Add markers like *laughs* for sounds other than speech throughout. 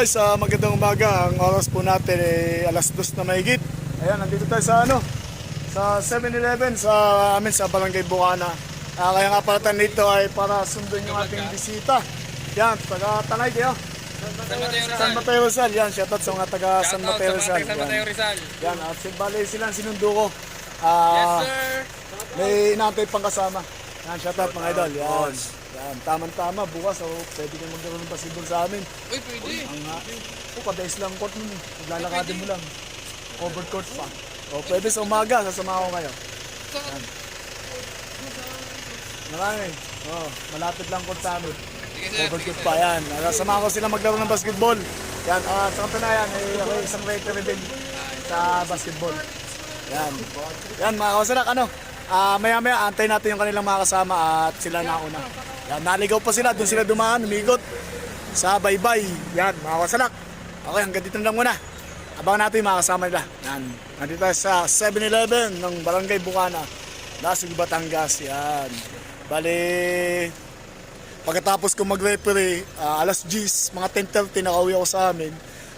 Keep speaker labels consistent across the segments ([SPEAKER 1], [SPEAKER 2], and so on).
[SPEAKER 1] guys, ah, magandang umaga. Ang oras po natin ay alas dos na mahigit. Ayan, nandito tayo sa ano, sa 7-Eleven sa amin sa Barangay Bukana. Ah, kaya nga pala tayo dito ay para sundin yung ating bisita. Yan, taga Tanay kayo.
[SPEAKER 2] San Mateo Rizal.
[SPEAKER 1] Yan, shoutout sa mga taga San Mateo Rizal.
[SPEAKER 2] San Mateo
[SPEAKER 1] Yan,
[SPEAKER 2] Rizal.
[SPEAKER 1] yan at bali silang sinundo ko.
[SPEAKER 2] Yes,
[SPEAKER 1] Ah,
[SPEAKER 2] sir.
[SPEAKER 1] may inaantay pang kasama. Yan, shoutout mga idol. Yan. Yan, tamang-tama. Bukas, oh, pwede kang magkaroon ng basketball sa amin.
[SPEAKER 2] Uy, pwede.
[SPEAKER 1] Ang nga, oh, kadais lang court mo. Maglalakadin mo lang. Over court pa. O, pwede sa umaga, sasama ko kayo. Yan. Marami. Oh, malapit lang court sa amin. Over court pa yan. Sasama ko sila maglaro ng basketball. Yan, at sa katunayan, eh, ako isang referee din sa basketball. Yan. Yan, mga kawasarak, ano? Ah, maya maya antay natin yung kanilang mga kasama at sila nauna. Yan, naligaw pa sila, doon sila dumaan, umigot sa baybay. Yan, mga kawasarak. Okay, hanggang dito na lang muna. Abangan natin yung mga kasama nila. Yan, nandito tayo sa 7-Eleven ng Barangay Bukana, Lasig, Batangas. Yan. Bali, Pagkatapos ko mag-referee, ah, alas 10, mga 10.30 nakauwi ako sa amin.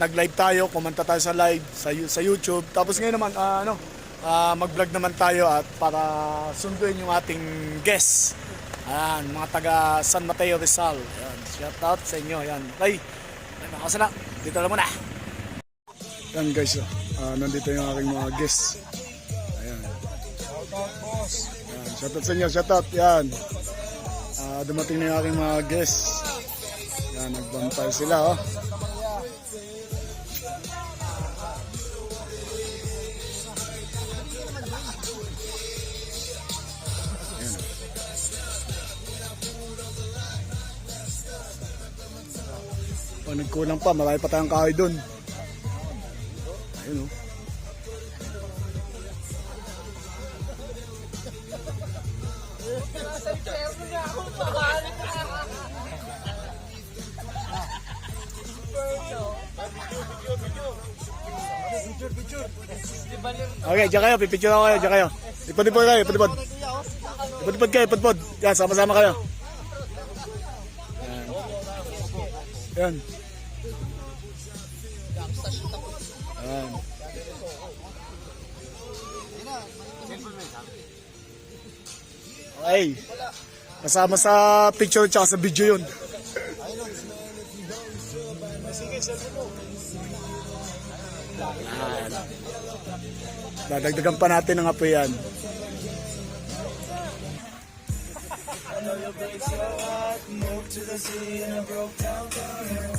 [SPEAKER 1] Nag-live tayo, kumanta tayo sa live sa, sa YouTube. Tapos ngayon naman, ah, ano, ah, mag-vlog naman tayo at para sunduin yung ating guests. Ayan, mga taga San Mateo Rizal. Ayan, shout out sa inyo. Ayan, okay. Nakasala, dito na muna. Yan guys, ah, nandito yung aking mga guests. Ayan. Ayan, shout out sa inyo, shout out. Yan. Ah, dumating na yung aking mga guests. Yan, nagbantay sila, oh. Nagkulang pa, marami pa tayong kahoy doon. Ayun, oh. Okay, diyan kayo, pipicture ako kayo, diyan kayo. Ipod-ipod kayo, ipod-ipod. Ipod-ipod kayo, ipod-ipod. Yan, sama-sama kayo. Yan. Yan. Yan. Okay. Kasama sa picture tsaka sa video yun. Yan. Dadagdagan pa natin ng apoy yan.
[SPEAKER 3] Simple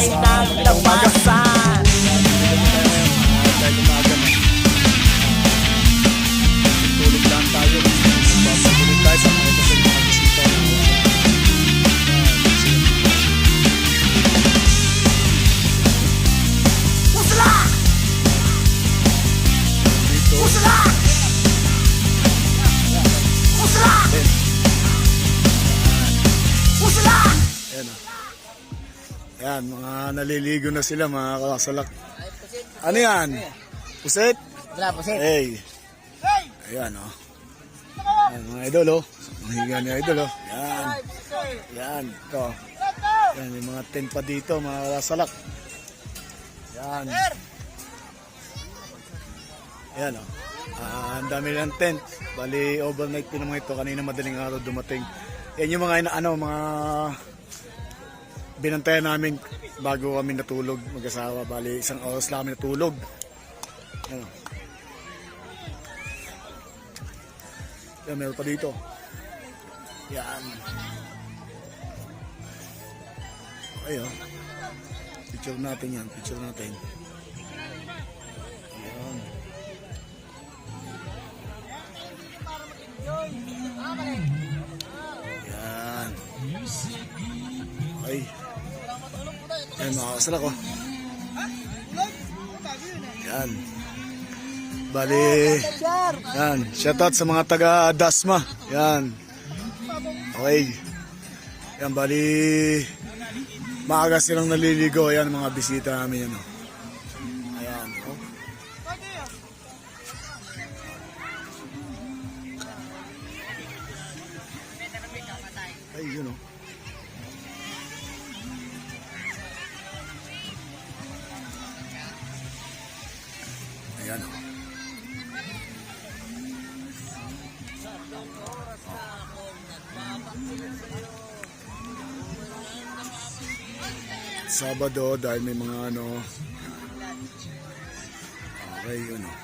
[SPEAKER 3] gumagaya
[SPEAKER 1] Guys,
[SPEAKER 3] ay naglabasan
[SPEAKER 1] Dahil umaga na. Tulog lang tayo. Papagulog tayo sa mga kasi mga bisita.
[SPEAKER 3] Pusla!
[SPEAKER 1] Dito.
[SPEAKER 3] Pusla! Pusla! Pusla!
[SPEAKER 1] Ayan o. Ayan, mga naliligo na sila mga kasalak. Ano yan? Puset?
[SPEAKER 3] Wala sir.
[SPEAKER 1] Hey. Ayan o. Ayan, mga idol o. Mahiga ni idol o. Ayan. Ayan. Ito. Ayan, yung mga tent pa dito, mga kasalak. Ayan. Ayan o. Ah, ang dami ng tent. Bali, overnight din naman ito. Kanina madaling araw dumating. Yan yung mga ano, mga binantayan namin bago kami natulog mag-asawa. Bali, isang oras lang kami natulog. Ano. Yan, meron pa dito. Yan. Oh. Picture natin yan. Picture natin. Yan. Yan. Okay. Yan, makakasal ako. Yan. Bali. Yan. Shoutout sa mga taga Dasma. Yan. Okay. Yan, bali. Maaga silang naliligo. Ayan, mga bisita namin yan. Oh. Ayan oh. Sabado dahil may mga ano Okay, yun oh.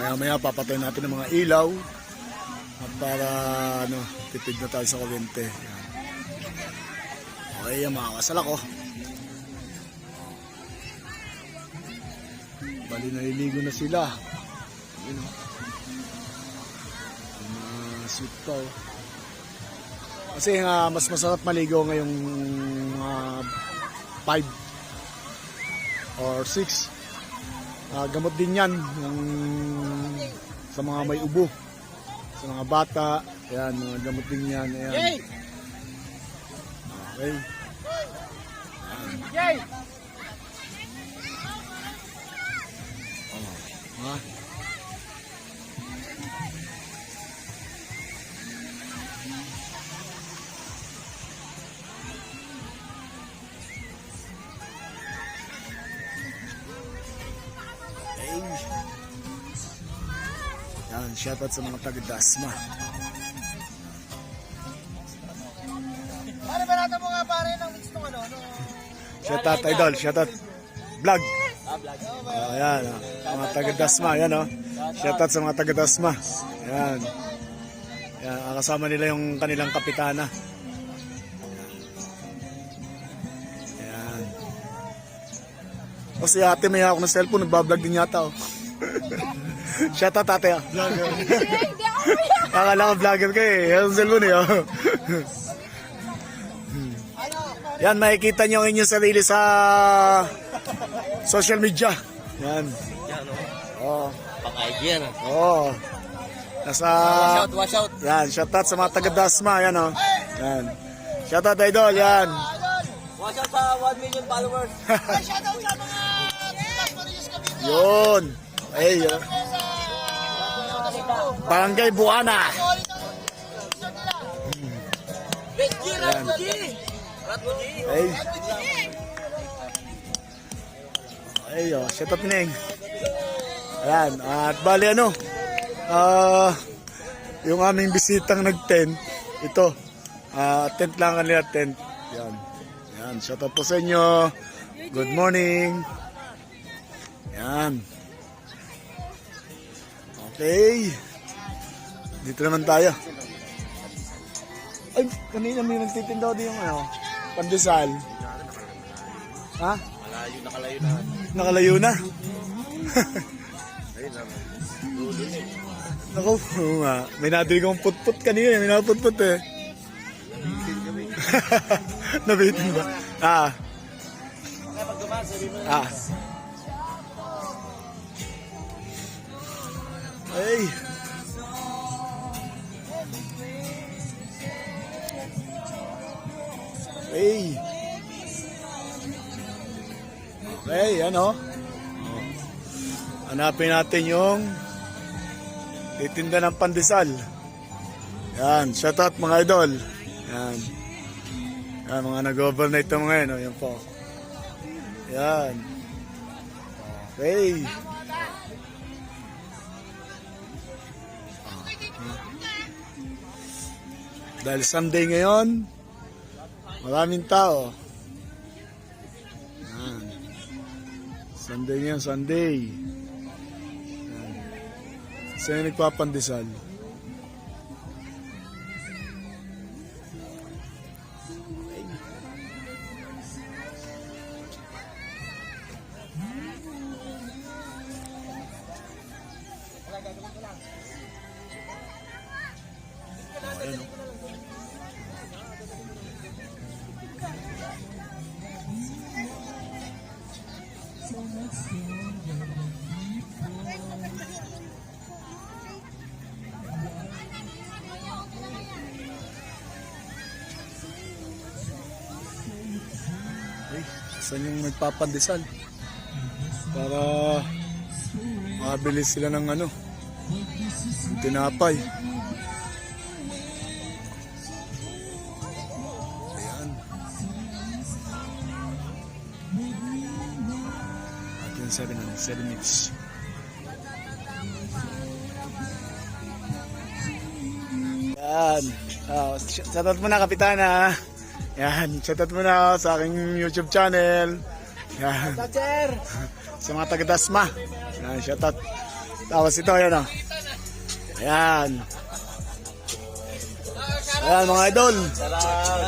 [SPEAKER 1] Maya maya papatay natin ng mga ilaw at para ano, tipid na tayo sa kuryente. Okay, yan makakasal ako. Bali naliligo na sila. Yun o. Mga sweet pa. Kasi nga mas masarap maligo ngayong mga 5 or 6. Ah, gamot din yan yung sa mga may ubo. Sa mga bata. Yan, mga gamot din yan. Ayan. Okay.
[SPEAKER 3] Yay!
[SPEAKER 1] Ha? Yan, shoutout sa mga taga-Dasma.
[SPEAKER 3] Pare, barata mo nga pare ng mix nung ano, no?
[SPEAKER 1] Shoutout, idol, shoutout. Vlog. Ah, yan, ah. mga taga-Dasma, yan oh. Shoutout sa mga taga-Dasma. Yan. Yan, ah, kasama nila yung kanilang kapitana. Yan. O si ate may hawak ng cellphone, nagbablog din yata oh. *laughs* Shoutout ate ah. Vlogger. *laughs* Akala ko vlogger ka eh. Yan ang cellphone eh oh. Yan, makikita nyo ang inyong sarili sa social media. Yan.
[SPEAKER 2] Yan, oh.
[SPEAKER 1] Oo.
[SPEAKER 2] Pang IG yan, oh.
[SPEAKER 1] Oo. Nasa...
[SPEAKER 2] Wash out, wash out.
[SPEAKER 1] Yan, shoutout sa mga taga-Dasma. Yan, oh. Yan. Shoutout, idol. Yan.
[SPEAKER 2] Out sa 1 million followers.
[SPEAKER 3] Shoutout sa mga
[SPEAKER 1] Yun. Ay, yun.
[SPEAKER 3] sa
[SPEAKER 1] Barangay Buana.
[SPEAKER 3] Solid
[SPEAKER 1] Ay, oh. Shoutout, Neng. Ayan. At bali, ano. Ah... yung aming bisitang nag-tent. Ito. Ah, tent lang kanila, tent. Yan. Yan. Shoutout po sa inyo. Good morning. Yan. Okay. Dito naman tayo. Ay, kanina may nagtitindaw din yung ano, pandesal. Ha?
[SPEAKER 2] Malayo, nakalayo na.
[SPEAKER 1] Nakalayo na.
[SPEAKER 2] Ayun lang. Dulo na eh.
[SPEAKER 1] Naku, oo nga. May nabili kong putput kanina. May naputput eh. *laughs* Nabitin ba? Ah.
[SPEAKER 2] Kaya pag dumaan, sabi mo na.
[SPEAKER 1] Ah. Hey. Hey. Okay, yan o. Oh. Hanapin natin yung titinda ng pandesal. Yan, shout out mga idol. Yan. Yan, mga nag-overnight na mga yan. O, oh, yan po. Yan. Okay. Dahil Sunday ngayon, maraming tao. Sunday ngayon, Sunday. Sa'yo nagpapandesal. Saan yung nagpapandesal? Para makabili sila ng ano, tinapay. 7 ano, 7 minutes. Yan. Uh, shoutout mo na, Kapitana. Yan. Shoutout mo na sa aking YouTube channel. Yan. *laughs* Sa mga taga-Dasma. Yan, shoutout. Tapos ito, yan o. Ayan. Ayan, mga idol.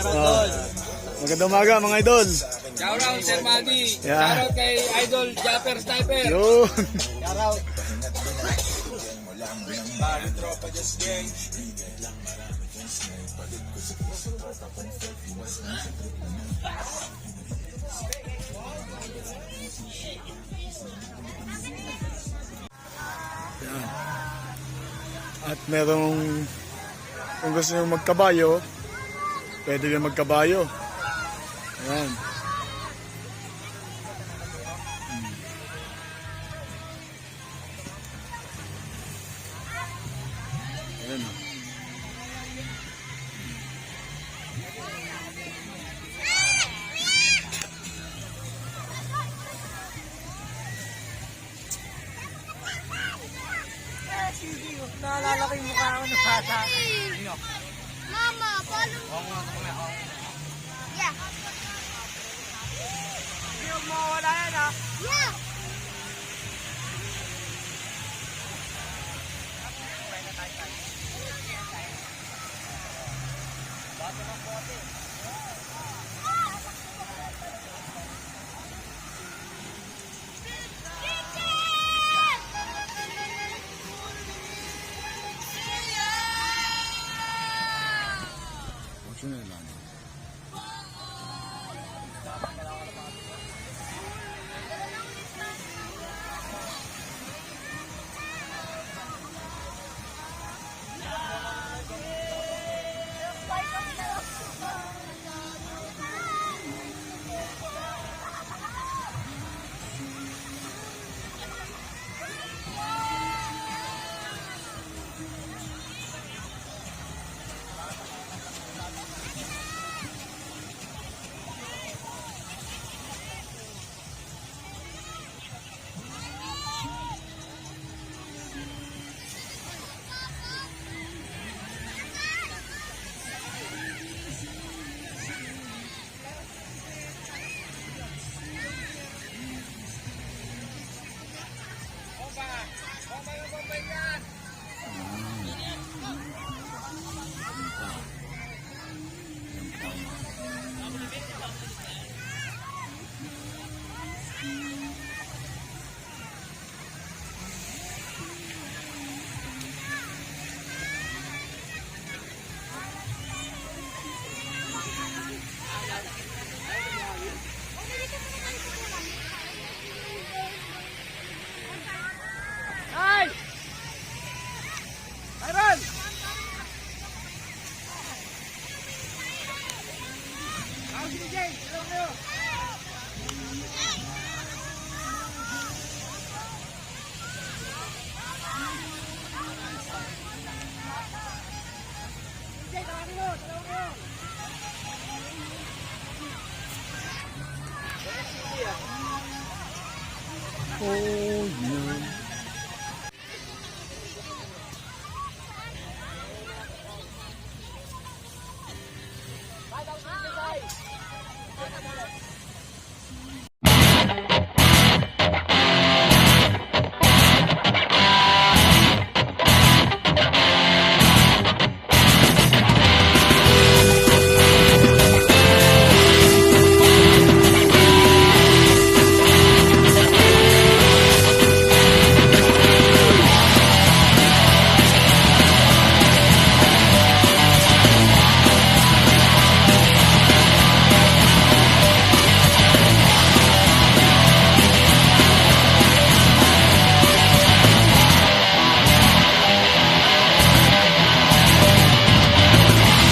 [SPEAKER 1] Oh. Magandang umaga, mga idol.
[SPEAKER 2] Shout out Sir Maggie.
[SPEAKER 1] Yeah.
[SPEAKER 2] Shout out kay Idol Japper Sniper.
[SPEAKER 1] Yun. Yan. At merong kung gusto nyo magkabayo, pwede kayo magkabayo. Ayan. Ayan
[SPEAKER 4] Oh, yeah.